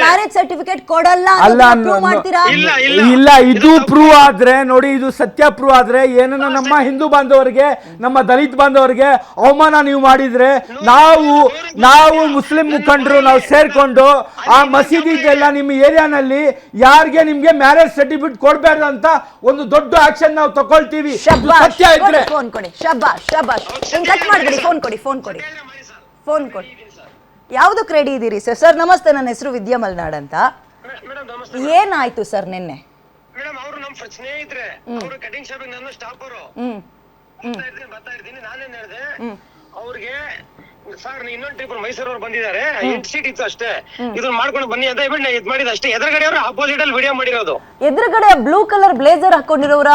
Marriage certificate ಕೊಡಲ್ಲ ಅಲ್ಲ prove ಮಾಡ್ತೀರಾ? ಇಲ್ಲ, ಇಲ್ಲ. ಇಲ್ಲ ಇದು ಪ್ರೂವ್ ಆದ್ರೆ ನೋಡಿ ಇದು ಸತ್ಯ ಪ್ರೂವ್ ಆದ್ರೆ ಏನನ್ನ ನಮ್ಮ ಹಿಂದೂ ಬಾಂಧವರಿಗೆ ನಮ್ಮ ದಲಿತ ಬಾಂಧವರಿಗೆ ಅವಮಾನ ನೀವು ಮಾಡಿದ್ರೆ ನಾವು ನಾವು ಮುಸ್ಲಿಂ ಮುಖಂಡರು ನಾವು ಸೇರ್ಕೊಂಡು ಆ ಮಸೀದಿಗೆಲ್ಲ ನಿಮ್ಮ ಏರಿಯಾನಲ್ಲಿ ಯಾರಿಗೆ ನಿಮ್ಗೆ ಮ್ಯಾರೇಜ್ ಸರ್ಟಿಫಿಕೇಟ್ ಕೊಡ್ಬಾರ್ದು ಅಂತ ಒಂದು ದೊಡ್ಡ ಆಕ್ಷನ್ ನಾವು ತಗೊಳ್ತೀವಿ. ಸತ್ಯ ಇದ್ರೆ. ಫೋನ್ ಕೊಡಿ. ಶಬಾ ಶಬಾ ಕಟ್ ಮಾಡ್ಬಿಡಿ ಫೋನ್ ಕೊಡಿ ಫೋನ್ ಕೊಡಿ. ಫೋನ್ ಕೊಡಿ. ಯಾವ್ದಕ್ಕೆ ರೆಡಿ ಇದ್ದೀರಿ ಸರ್ ಸರ್ ನಮಸ್ತೆ ನನ್ನ ಹೆಸರು ವಿದ್ಯಾ ಮಲ್ನಾಡ್ ಅಂತ. ಏನಾಯ್ತು ಸರ್ ನಿನ್ನೆ? ಮೇಡಮ್ ಅವರು ನಮ್ಮ ಸ್ನೇಹಿತರೆ. ಅವರು ಕಟಿಂಗ್ ಶಾಪಿಂಗ್ ನನ್ನ ಸ್ಟಾಪ್ ಅವರು ಬರ್ತಾ ಇರ್ತೀನಿ ನಾನೇನ್ ಹೇಳಿದೆ? ಅವ್ರಿಗೆ ಸರ್ ಇನ್ನೊಂದು ಟ್ರಿಪ್ ಮೈಸೂರವ್ರು ಬಂದಿದ್ದಾರೆ. ಎಂಟು ಸೀಟ್ ಇತ್ತು ಅಷ್ಟೇ. ಇದನ್ನ ಮಾಡ್ಕೊಂಡು ಬನ್ನಿ ಅಂತ ಹೇಳ್ಬಿಟ್ಟು ಇದ್ ಮಾಡಿದ ಅಷ್ಟೇ. ಎದುರುಗಡೆ ಅವರು ಆಪೋಸಿಟ್ ಅಲ್ಲಿ ವಿಡಿಯೋ ಮಾಡಿರೋದು. ಎದುರುಗಡೆ ಬ್ಲೂ ಕಲರ್ ಬ್ಲೇಸರ್ ಹಾಕೊಂಡಿರೋರ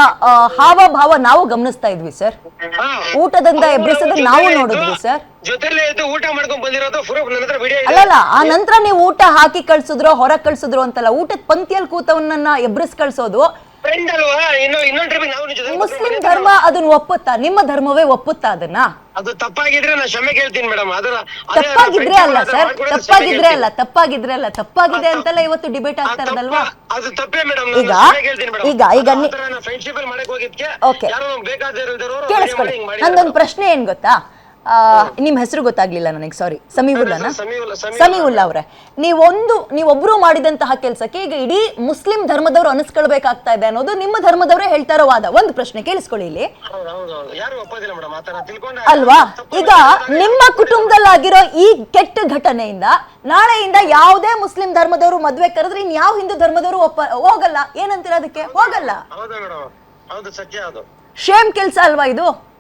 ಹಾವ ಭಾವ ನಾವು ಗಮನಿಸ್ತಾ ಇದ್ವಿ ಸರ್ ಊಟದಂತ ಊಟದಿಂದ ಎಬ್ಬಿಸದ ನಾವು ನೋಡಿದ್ವಿ ಸರ್ ಜೊತೆಲೇ ಇದ್ದು ಊಟ ಮಾಡ್ಕೊಂಡ್ ಬಂದಿರೋದು ಪ್ರೂಫ್ ನನ್ನ ಹತ್ರ ವಿಡಿಯೋ ಅಲ್ಲಲ್ಲ ಆ ನಂತರ ನೀವು ಊಟ ಹಾಕಿ ಕಳ್ಸಿದ್ರು ಹೊರ ಕಳ್ಸಿದ್ರು ಅಂತಲ್ಲ ಊಟದ ಪಂಕ್ತಿಯಲ್ಲಿ ಕೂತವನ್ನ ಎಬ್ರಿಸ್ ಕಳ್ಸೋದು ಫ್ರೆಂಡ್ ಅಲ್ವಾ? ಇನ್ನು ಇನ್ನೊಂದು ಟ್ರಿಪ್ ನಾವು ಮುಸ್ಲಿಂ ಧರ್ಮ ಅದನ್ನ ಒಪ್ಪುತ್ತಾ? ನಿಮ್ಮ ಧರ್ಮವೇ ಒಪ್ಪುತ್ತಾ ಅದನ್ನ? ಅದು ತಪ್ಪಾಗಿದ್ರೆ ನಾನು ಕ್ಷಮೆ ಕೇಳ್ತೀನಿ ಮೇಡಮ್. ಅದರ ಅದೇ ತಪ್ಪಾಗಿದ್ರೆ friend ಅಲ್ಲ ಸರ್. ಕ್ಷಮೆ ತಪ್ಪಾಗಿದ್ರೆ ಕೇಳ್ತೀನಿ. ಅಲ್ಲ ತಪ್ಪಾಗಿದ್ರೆ ಅಲ್ಲ ತಪ್ಪಾಗಿದೆ ಅಂತೆಲ್ಲ ಇವತ್ತು ಡಿಬೇಟ್ ಆ ಆಗ್ತಾ ತಪ್ಪ- ಇರೋದಲ್ವಾ ಅದು ತಪ್ಪೇ ಮೇಡಮ್. ಈಗ- ಈಗ- ಈಗ ನಿ- ಫ್ರೆಂಡ್ಶಿಪ್ ಅಲ್ಲಿ ಮಾಡಕ್ ಹೋಗಿದ್ಕೆ Okay. ಯಾರೋ ನಮ್ಗೆ ಬೇಕಾದಿರೋರು ಕೇಳಿಸ್ಕೊಳ್ಳಿ. ನಂದೊಂದು ಪ್ರಶ್ನೆ ಏನ್ ಗೊತ್ತಾ? ಆ, ನಿಮ್ ಹೆಸರು ಗೊತ್ತಾಗ್ಲಿಲ್ಲ ನನಗೆ ಸಾರಿ ಸಮೀವುಲ್ಲನ? ಸಮೀವುಲ್ಲ, ಸಮೀವುಲ್ಲ. ಅವ್ರೆ. ನೀವೊಂದು ನೀವೊಬ್ರು ಮಾಡಿದಂತಹ ಕೆಲಸಕ್ಕೆ ಈಗ ಇಡೀ ಮುಸ್ಲಿಂ ಧರ್ಮದವರು ಅನಿಸ್ಕೊಳ್ಬೇಕಾಗ್ತಾ ಇದೆ ಅನ್ನೋದು ನಿಮ್ಮ ಧರ್ಮದವರೇ ಹೇಳ್ತಾರೋ ವಾದ. ಒಂದು ಪ್ರಶ್ನೆ ಕೇಳಿಸ್ಕೊಳ್ಳಿ ಇಲ್ಲಿ. ಅಲ್ವಾ? ಈಗ ನಿಮ್ಮ ಕುಟುಂಬದಲ್ಲಾಗಿರೋ ಈ ಕೆಟ್ಟ ಘಟನೆಯಿಂದ ನಾಳೆಯಿಂದ ಯಾವುದೇ ಮುಸ್ಲಿಂ ಧರ್ಮದವರು ಮದ್ವೆ ಕರೆದ್ರೆ ಇನ್ ಯಾವ ಹಿಂದೂ ಧರ್ಮದವರು ಒಪ್ಪ ಹೋಗಲ್ಲ. ಏನಂತೀರ ಅದಕ್ಕೆ? ಹೋಗಲ್ಲ. ಶೇಮ್ ಕೆಲ್ಸ ಅಲ್ವಾ ಇದು?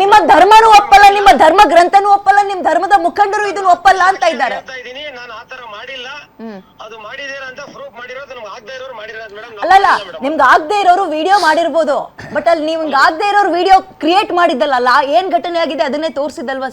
ನಿಮ್ಮ ಧರ್ಮನೂ ಒಪ್ಪಲ್ಲ ನಿಮ್ಮ ಧರ್ಮ ಗ್ರಂಥನೂ ಒಪ್ಪಲ್ಲ ನಿಮ್ ಧರ್ಮದ ಮುಖಂಡರು ಇದನ್ನು ಒಪ್ಪಲ್ಲ ಅಂತ ಇದ್ದಾರೆ. ಅಲ್ಲಲ್ಲ ನಿಮ್ಗೆ ಆಗದೆ ಇರೋರು ವಿಡಿಯೋ ಮಾಡಿರ್ಬೋದು ಬಟ್ ಅಲ್ಲಿ ನಿಮ್ಗೆ ಆಗದೆ ಇರೋರು ವಿಡಿಯೋ ಕ್ರಿಯೇಟ್ ಮಾಡಿದ್ದಲ್ಲ ಏನ್ ಘಟನೆ ಆಗಿದೆ ಅದನ್ನೇ ತೋರಿಸಿದಲ್ವಾ